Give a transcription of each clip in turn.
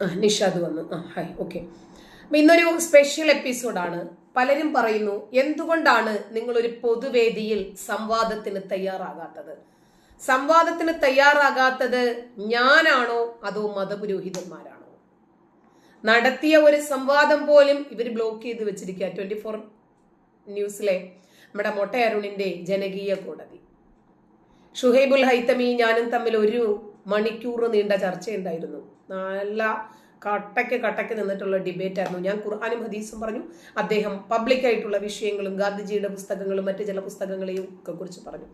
നിഷാദ് വന്നു. ആ hi okay അപ്പം ഇന്നൊരു സ്പെഷ്യൽ എപ്പിസോഡാണ് പലരും പറയുന്നു എന്തുകൊണ്ടാണ് നിങ്ങളൊരു പൊതുവേദിയിൽ സംവാദത്തിന് തയ്യാറാകാത്തത്? സംവാദത്തിന് തയ്യാറാകാത്തത് ഞാനാണോ അതോ മതപുരോഹിതന്മാരാണോ? നടത്തിയ ഒരു സംവാദം പോലും ഇവർ ബ്ലോക്ക് ചെയ്ത് വെച്ചിരിക്കുക ട്വന്റി ഫോർ ന്യൂസിലെ നമ്മുടെ മൊട്ട അരുണിന്റെ ജനകീയ കോടതി. ഷുഹൈബുൽ ഹൈത്തമി ഞാനും തമ്മിൽ ഒരു മണിക്കൂർ നീണ്ട ചർച്ചയുണ്ടായിരുന്നു നല്ല കട്ടയ്ക്ക് കട്ടയ്ക്ക് നിന്നിട്ടുള്ള ഡിബേറ്റ് ആയിരുന്നു. ഞാൻ ഖുർആാനും ഹദീസും പറഞ്ഞു. അദ്ദേഹം പബ്ലിക്കായിട്ടുള്ള വിഷയങ്ങളും ഗാന്ധിജിയുടെ പുസ്തകങ്ങളും മറ്റു ചില പുസ്തകങ്ങളെയും ഒക്കെ കുറിച്ച് പറഞ്ഞു.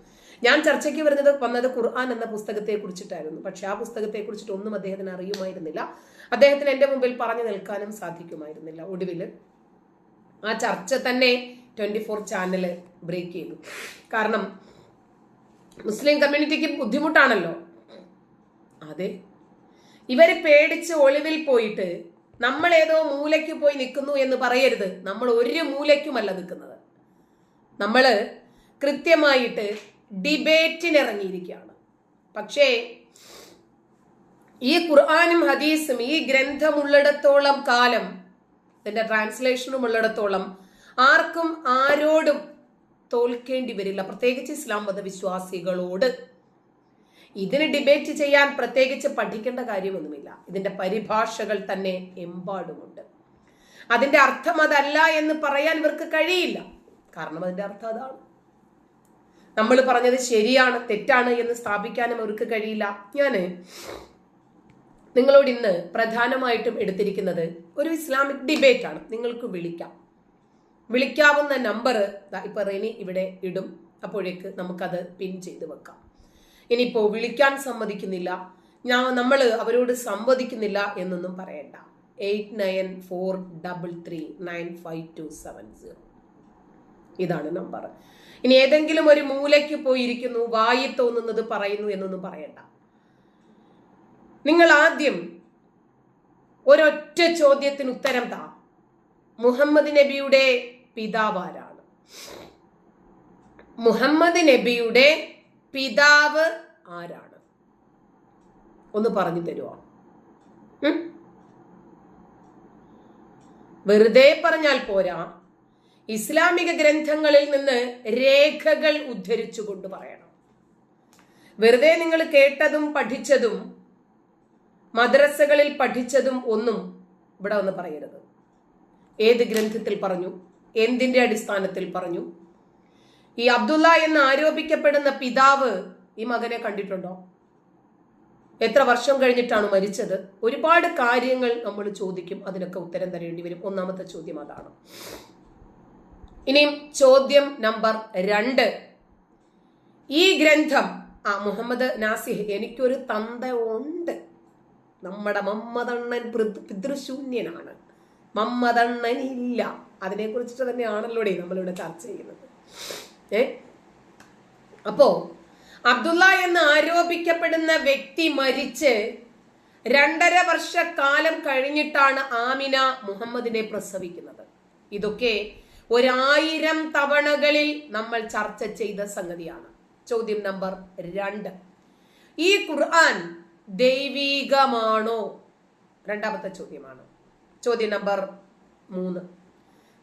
ഞാൻ ചർച്ചയ്ക്ക് വരുന്നത് വന്നത് ഖുർആൻ എന്ന പുസ്തകത്തെ കുറിച്ചിട്ടായിരുന്നു. പക്ഷെ ആ പുസ്തകത്തെ കുറിച്ചിട്ട് ഒന്നും അദ്ദേഹത്തിന് അറിയുമായിരുന്നില്ല. അദ്ദേഹത്തിന് എന്റെ മുമ്പിൽ പറഞ്ഞു നിൽക്കാനും സാധിക്കുമായിരുന്നില്ല. ഒടുവിൽ ആ ചർച്ച തന്നെ ട്വന്റി ഫോർ ചാനൽ ബ്രേക്ക് ചെയ്തു. കാരണം മുസ്ലിം കമ്മ്യൂണിറ്റിക്ക് ബുദ്ധിമുട്ടാണല്ലോ. അതെ. ഇവർ പേടിച്ച് ഒളിവിൽ പോയിട്ട് നമ്മൾ ഏതോ മൂലയ്ക്ക് പോയി നിൽക്കുന്നു എന്ന് പറയരുത്. നമ്മൾ ഒരു മൂലയ്ക്കുമല്ല നിൽക്കുന്നത്. നമ്മൾ കൃത്യമായിട്ട് ഡിബേറ്റിനിറങ്ങിയിരിക്കുകയാണ്. പക്ഷേ ഈ ഖുർആാനും ഹദീസും ഈ ഗ്രന്ഥമുള്ളിടത്തോളം കാലം ഇതിന്റെ ട്രാൻസ്ലേഷനും ഉള്ളിടത്തോളം ആർക്കും ആരോടും തോൽക്കേണ്ടി വരില്ല. പ്രത്യേകിച്ച് ഇസ്ലാം മതവിശ്വാസികളോട്. ഇതിന് ഡിബേറ്റ് ചെയ്യാൻ പ്രത്യേകിച്ച് പഠിക്കേണ്ട കാര്യമൊന്നുമില്ല. ഇതിന്റെ പരിഭാഷകൾ തന്നെ എമ്പാടുമുണ്ട്. അതിന്റെ അർത്ഥം അതല്ല എന്ന് പറയാൻ ഇവർക്ക് കഴിയില്ല. കാരണം അതിന്റെ അർത്ഥം അതാണ്. നമ്മൾ പറഞ്ഞത് ശരിയാണ് തെറ്റാണ് എന്ന് സ്ഥാപിക്കാനും അവർക്ക് കഴിയില്ല. ഞാൻ നിങ്ങളോട് ഇന്ന് പ്രധാനമായിട്ടും എടുത്തിരിക്കുന്നത് ഒരു ഇസ്ലാമിക് ഡിബേറ്റ് ആണ്. നിങ്ങൾക്ക് വിളിക്കാം. വിളിക്കാവുന്ന നമ്പർ ഇപ്പൊ റെനി ഇവിടെ ഇടും. അപ്പോഴേക്ക് നമുക്കത് പിൻ ചെയ്ത് വെക്കാം. ഇനിയിപ്പോ വിളിക്കാൻ സമ്മതിക്കുന്നില്ല. ഞാൻ നമ്മൾ അവരോട് സംവദിക്കുന്നില്ല എന്നൊന്നും പറയണ്ട. Eight nine four double three nine five two seven zero. ഇതാണ് നമ്പർ. ഇനി ഏതെങ്കിലും ഒരു മൂലയ്ക്ക് പോയിരിക്കുന്നു വായി തോന്നുന്നത് പറയുന്നു എന്നൊന്നും പറയണ്ട. നിങ്ങൾ ആദ്യം ഒരൊറ്റ ചോദ്യത്തിന് ഉത്തരം താ. മുഹമ്മദ് നബിയുടെ പിതാവാരാണ് മുഹമ്മദ് നബിയുടെ പിതാവ് ആരാണ്? ഒന്ന് പറഞ്ഞു തരുമോ വെറുതെ പറഞ്ഞാൽ പോരാ. ഇസ്ലാമിക ഗ്രന്ഥങ്ങളിൽ നിന്ന് രേഖകൾ ഉദ്ധരിച്ചു കൊണ്ട് പറയണം. വെറുതെ നിങ്ങൾ കേട്ടതും പഠിച്ചതും മദ്രസകളിൽ പഠിച്ചതും ഒന്നും ഇവിടെ ഒന്ന് പറയരുത്. ഏത് ഗ്രന്ഥത്തിൽ പറഞ്ഞു? എന്തിന്റെ അടിസ്ഥാനത്തിൽ പറഞ്ഞു? ഈ അബ്ദുള്ള എന്ന് ആരോപിക്കപ്പെടുന്ന പിതാവ് ഈ മകനെ കണ്ടിട്ടുണ്ടോ? എത്ര വർഷം കഴിഞ്ഞിട്ടാണ് മരിച്ചത്? ഒരുപാട് കാര്യങ്ങൾ നമ്മൾ ചോദിക്കും. അതിനൊക്കെ ഉത്തരം തരേണ്ടി വരും. ഒന്നാമത്തെ ചോദ്യം അതാണ്. ഇനിയും ചോദ്യം നമ്പർ രണ്ട്. ഈ ഗ്രന്ഥം ആ മുഹമ്മദ് നാസിഹ് എനിക്കൊരു തന്ത ഉണ്ട് നമ്മുടെ മമ്മദണ്ണൻ പൃ- പിതൃശൂന്യനാണ്. മമ്മദണ്ണൻ ഇല്ല അതിനെ കുറിച്ചിട്ട് തന്നെയാണല്ലോ നമ്മളിവിടെ ചർച്ച ചെയ്യുന്നത്. ഏ? അപ്പോ അബ്ദുള്ള എന്ന് ആരോപിക്കപ്പെടുന്ന വ്യക്തി മരിച്ച് രണ്ടര വർഷക്കാലം കഴിഞ്ഞിട്ടാണ് ആമിന മുഹമ്മദിനെ പ്രസവിക്കുന്നത്. ഇതൊക്കെ ഒരായിരം തവണകളിൽ നമ്മൾ ചർച്ച ചെയ്ത സംഗതിയാണ്. ചോദ്യം നമ്പർ രണ്ട്. ഈ ഖുർആൻ ദൈവീകമാണോ? രണ്ടാമത്തെ ചോദ്യമാണ്. ചോദ്യം നമ്പർ മൂന്ന്.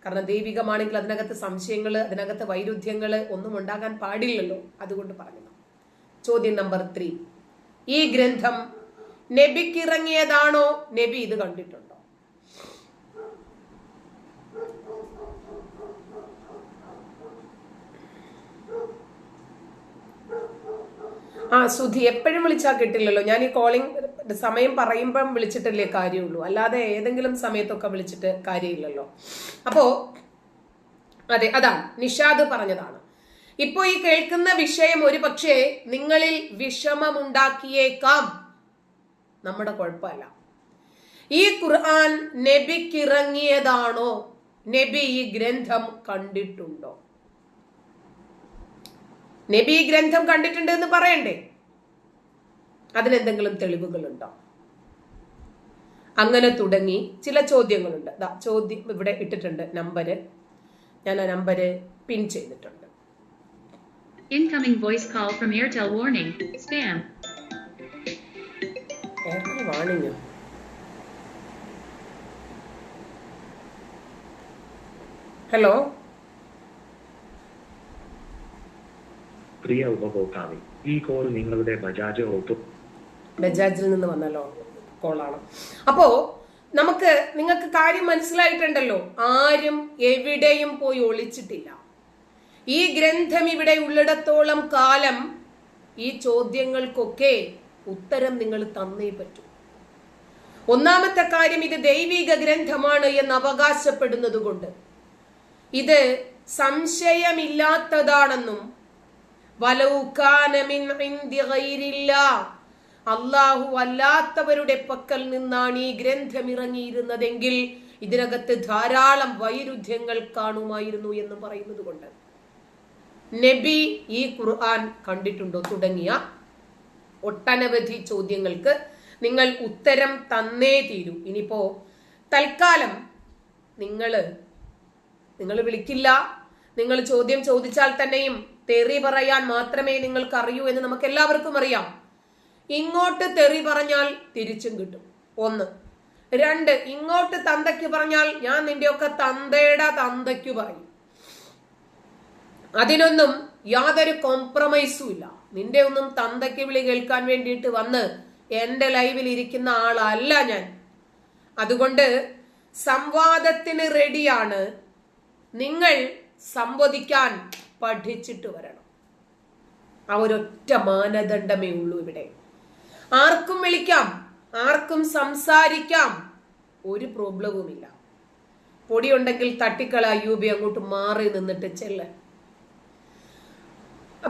കാരണം ദൈവികമാണെങ്കിൽ അതിനകത്ത് സംശയങ്ങൾ അതിനകത്ത് വൈരുദ്ധ്യങ്ങൾ ഒന്നും ഉണ്ടാകാൻ പാടില്ലല്ലോ. അതുകൊണ്ട് പറഞ്ഞു ചോദ്യം നമ്പർ ത്രീ ഈ ഗ്രന്ഥം നബിക്ക് ഇറങ്ങിയതാണോ നബി ഇത് കണ്ടിട്ടുണ്ടോ? ആ സുധി എപ്പോഴും വിളിച്ചാൽ കിട്ടില്ലല്ലോ. ഞാൻ ഈ കോളിംഗ് സമയം പറയുമ്പം വിളിച്ചിട്ടല്ലേ കാര്യമുള്ളൂ. അല്ലാതെ ഏതെങ്കിലും സമയത്തൊക്കെ വിളിച്ചിട്ട് കാര്യമില്ലല്ലോ. അപ്പോ അതെ അതാണ്. നിഷാദ് പറഞ്ഞതാണ്. ഇപ്പോ ഈ കേൾക്കുന്ന വിഷയം ഒരു പക്ഷേ നിങ്ങളിൽ വിഷമമുണ്ടാക്കിയേക്കാം. നമ്മുടെ കുഴപ്പമല്ല. ഈ ഖുർആൻ നബിക്കിറങ്ങിയതാണോ? നബി ഈ ഗ്രന്ഥം കണ്ടിട്ടുണ്ടോ? നബി ഈ ഗ്രന്ഥം കണ്ടിട്ടുണ്ട് എന്ന് പറയണ്ടേ? അതിനെന്തെങ്കിലും തെളിവുകളുണ്ടോ? അങ്ങനെ തുടങ്ങി ചില ചോദ്യങ്ങളുണ്ട്. ചോദ്യം ഇവിടെ ഇട്ടിട്ടുണ്ട്. നമ്പര്. ഞാൻ ആ നമ്പര് പിൻ ചെയ്തിട്ടുണ്ട്. Incoming voice call from Airtel warning spam Airtel warning hello പ്രിയ ഉപഭോക്താവി ഈ കോൾ നിങ്ങളുടെ ബജാജ് ഓട്ടോ ബജാജിൽ നിന്ന് വന്നല്ലോ കോളാണ്. അപ്പോ നമുക്ക് നിങ്ങൾക്ക് കാര്യം മനസ്സിലായിട്ടുണ്ടല്ലോ. ആരും എവിടെയും പോയി ഒളിച്ചിട്ടില്ല. ഈ ഗ്രന്ഥം ഇവിടെ ഉള്ളിടത്തോളം കാലം ഈ ചോദ്യങ്ങൾക്കൊക്കെ ഉത്തരം നിങ്ങൾ തന്നേ പറ്റൂ. ഒന്നാമത്തെ കാര്യം ഇത് ദൈവിക ഗ്രന്ഥമാണ് എന്ന് അവകാശപ്പെടുന്നത് കൊണ്ട്. ഇത് സംശയമില്ലാത്തതാണെന്നും. അള്ളാഹു അല്ലാത്തവരുടെ പക്കൽ നിന്നാണ് ഈ ഗ്രന്ഥം ഇറങ്ങിയിരുന്നതെങ്കിൽ ഇതിനകത്ത് ധാരാളം വൈരുദ്ധ്യങ്ങൾ കാണുമായിരുന്നു എന്ന് പറയുന്നത് കൊണ്ട്. നബി ഈ ഖുർആൻ കണ്ടിട്ടുണ്ടോ? തുടങ്ങിയ ഒട്ടനവധി ചോദ്യങ്ങൾക്ക് നിങ്ങൾ ഉത്തരം തന്നേ തീരൂ. ഇനിയിപ്പോ തൽക്കാലം നിങ്ങൾ നിങ്ങൾ വിളിക്കില്ല. നിങ്ങൾ ചോദ്യം ചോദിച്ചാൽ തന്നെയും തെറി പറയാൻ മാത്രമേ നിങ്ങൾക്ക് അറിയൂ എന്ന് നമുക്ക് എല്ലാവർക്കും അറിയാം. ഇങ്ങോട്ട് തെറി പറഞ്ഞാൽ തിരിച്ചും കിട്ടും. ഒന്ന്. രണ്ട് ഇങ്ങോട്ട് തന്തയ്ക്ക് പറഞ്ഞാൽ ഞാൻ നിന്റെയൊക്കെ തന്തയുടെ തന്തയ്ക്ക് പറയും. അതിനൊന്നും യാതൊരു കോംപ്രമൈസും ഇല്ല. നിന്റെ ഒന്നും തന്തയ്ക്ക് വിളി കേൾക്കാൻ വേണ്ടിയിട്ട് വന്ന് എന്റെ ലൈവിൽ ഇരിക്കുന്ന ആളല്ല ഞാൻ. അതുകൊണ്ട് സംവാദത്തിന് റെഡിയാണ് നിങ്ങൾ സംവദിക്കാൻ പഠിച്ചിട്ട് വരണം. ആ ഒരൊറ്റ മാനദണ്ഡമേ ഉള്ളൂ ഇവിടെ. ആർക്കും വിളിക്കാം ആർക്കും സംസാരിക്കാം. ഒരു പ്രോബ്ലവുമില്ല. പൊടിയുണ്ടെങ്കിൽ തട്ടിക്കള യു ബി അങ്ങോട്ട് മാറി നിന്നിട്ട് ചെല്ല.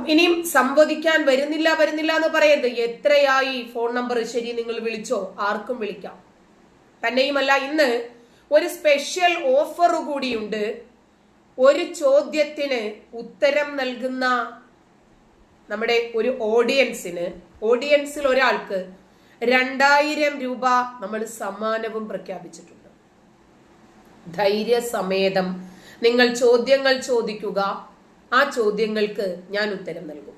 ഇനിയും സംവദിക്കാൻ വരുന്നില്ല വരുന്നില്ല എന്ന് പറയരുത്. എത്രയായി ഫോൺ നമ്പർ ശരി നിങ്ങൾ വിളിച്ചോ ആർക്കും വിളിക്കാം. തന്നെയുമല്ല ഇന്ന് ഒരു സ്പെഷ്യൽ ഓഫർ കൂടിയുണ്ട്. ഒരു ചോദ്യത്തിന് ഉത്തരം നൽകുന്ന നമ്മുടെ ഒരു ഓഡിയൻസിന് ഓഡിയൻസിൽ ഒരാൾക്ക് രണ്ടായിരം രൂപ നമ്മൾ സമ്മാനവും പ്രഖ്യാപിച്ചിട്ടുണ്ട്. ധൈര്യസമേതം നിങ്ങൾ ചോദ്യങ്ങൾ ചോദിക്കുക. ആ ചോദ്യങ്ങൾക്ക് ഞാൻ ഉത്തരം നൽകും.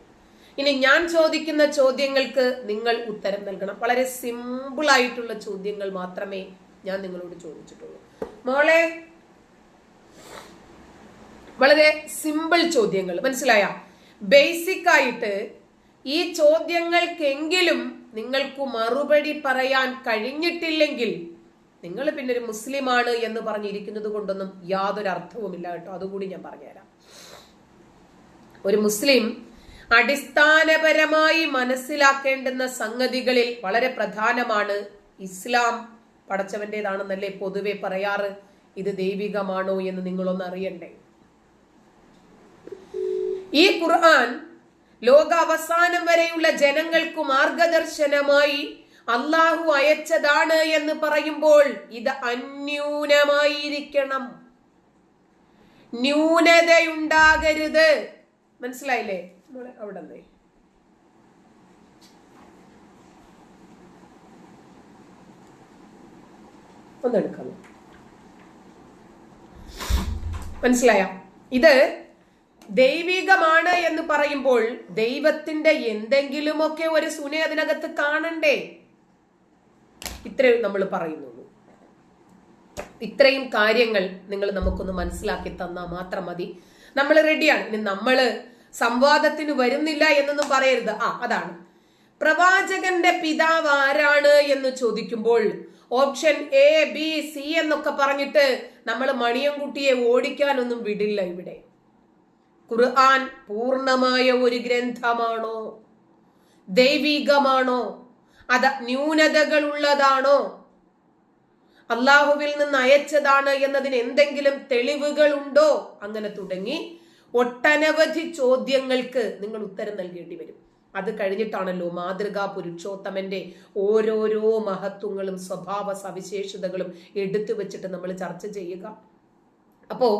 ഇനി ഞാൻ ചോദിക്കുന്ന ചോദ്യങ്ങൾക്ക് നിങ്ങൾ ഉത്തരം നൽകണം. വളരെ സിമ്പിൾ ആയിട്ടുള്ള ചോദ്യങ്ങൾ മാത്രമേ ഞാൻ നിങ്ങളോട് ചോദിച്ചിട്ടുള്ളൂ. മോളെ വളരെ സിമ്പിൾ ചോദ്യങ്ങൾ. മനസ്സിലായ? ബേസിക് ആയിട്ട് ഈ ചോദ്യങ്ങൾക്കെങ്കിലും നിങ്ങൾക്ക് മറുപടി പറയാൻ കഴിഞ്ഞിട്ടില്ലെങ്കിൽ നിങ്ങൾ പിന്നെ ഒരു മുസ്ലിമാണ് എന്ന് പറഞ്ഞിരിക്കുന്നത് കൊണ്ടൊന്നും യാതൊരു അർത്ഥവുമില്ല കേട്ടോ. അതുകൂടി ഞാൻ പറഞ്ഞുതരാം. ഒരു മുസ്ലിം അടിസ്ഥാനപരമായി മനസ്സിലാക്കേണ്ടുന്ന സംഗതികളിൽ വളരെ പ്രധാനമാണ് ഇസ്ലാം. പടച്ചവന്റേതാണെന്നല്ലേ പൊതുവെ പറയാറ്? ഇത് ദൈവികമാണോ എന്ന് നിങ്ങളൊന്ന് അറിയണ്ടേ? ഈ ഖുർആൻ ലോക അവസാനം വരെയുള്ള ജനങ്ങൾക്ക് മാർഗദർശനമായി അള്ളാഹു അയച്ചതാണ് എന്ന് പറയുമ്പോൾ ഇത് അന്യൂനമായിരിക്കണം. ന്യൂനതയുണ്ടാകരുത്. മനസ്സിലായില്ലേ? അവിടെ നിന്ന് ഒന്നെടുക്കാം മനസ്സിലായ? ഇത് ദൈവികമാണ് എന്ന് പറയുമ്പോൾ ദൈവത്തിന്റെ എന്തെങ്കിലുമൊക്കെ ഒരു സുനെ അതിനകത്ത് കാണണ്ടേ? ഇത്രയും നമ്മൾ പറയുന്നുള്ളൂ. ഇത്രയും കാര്യങ്ങൾ നിങ്ങൾ നമുക്കൊന്ന് മനസ്സിലാക്കി തന്നാൽ മാത്രം മതി. നമ്മൾ റെഡിയാണ് ഇനി നമ്മൾ സംവാദത്തിന് വരുന്നില്ല എന്നൊന്നും പറയരുത്. ആ അതാണ്. പ്രവാചകന്റെ പിതാവ് ആരാണ് എന്ന് ചോദിക്കുമ്പോൾ ഓപ്ഷൻ എ ബി സി എന്നൊക്കെ പറഞ്ഞിട്ട് നമ്മൾ മണിയൻകുട്ടിയെ ഓടിക്കാനൊന്നും വിടില്ല ഇവിടെ. ഖുർആൻ പൂർണമായ ഒരു ഗ്രന്ഥമാണോ? ദൈവികമാണോ? അത് ന്യൂനതകളുള്ളതാണോ? അള്ളാഹുവിൽ നിന്ന് അയച്ചതാണ് എന്നതിന് എന്തെങ്കിലും തെളിവുകൾ ഉണ്ടോ അങ്ങനെ തുടങ്ങി ഒട്ടനവധി ചോദ്യങ്ങൾക്ക് നിങ്ങൾ ഉത്തരം നൽകേണ്ടി വരും. അത് കഴിഞ്ഞിട്ടാണല്ലോ മാതൃകാ പുരുഷോത്തമന്റെ ഓരോരോ മഹത്വങ്ങളും സ്വഭാവ സവിശേഷതകളും എടുത്തു വെച്ചിട്ട് നമ്മൾ ചർച്ച ചെയ്യുക. അപ്പോ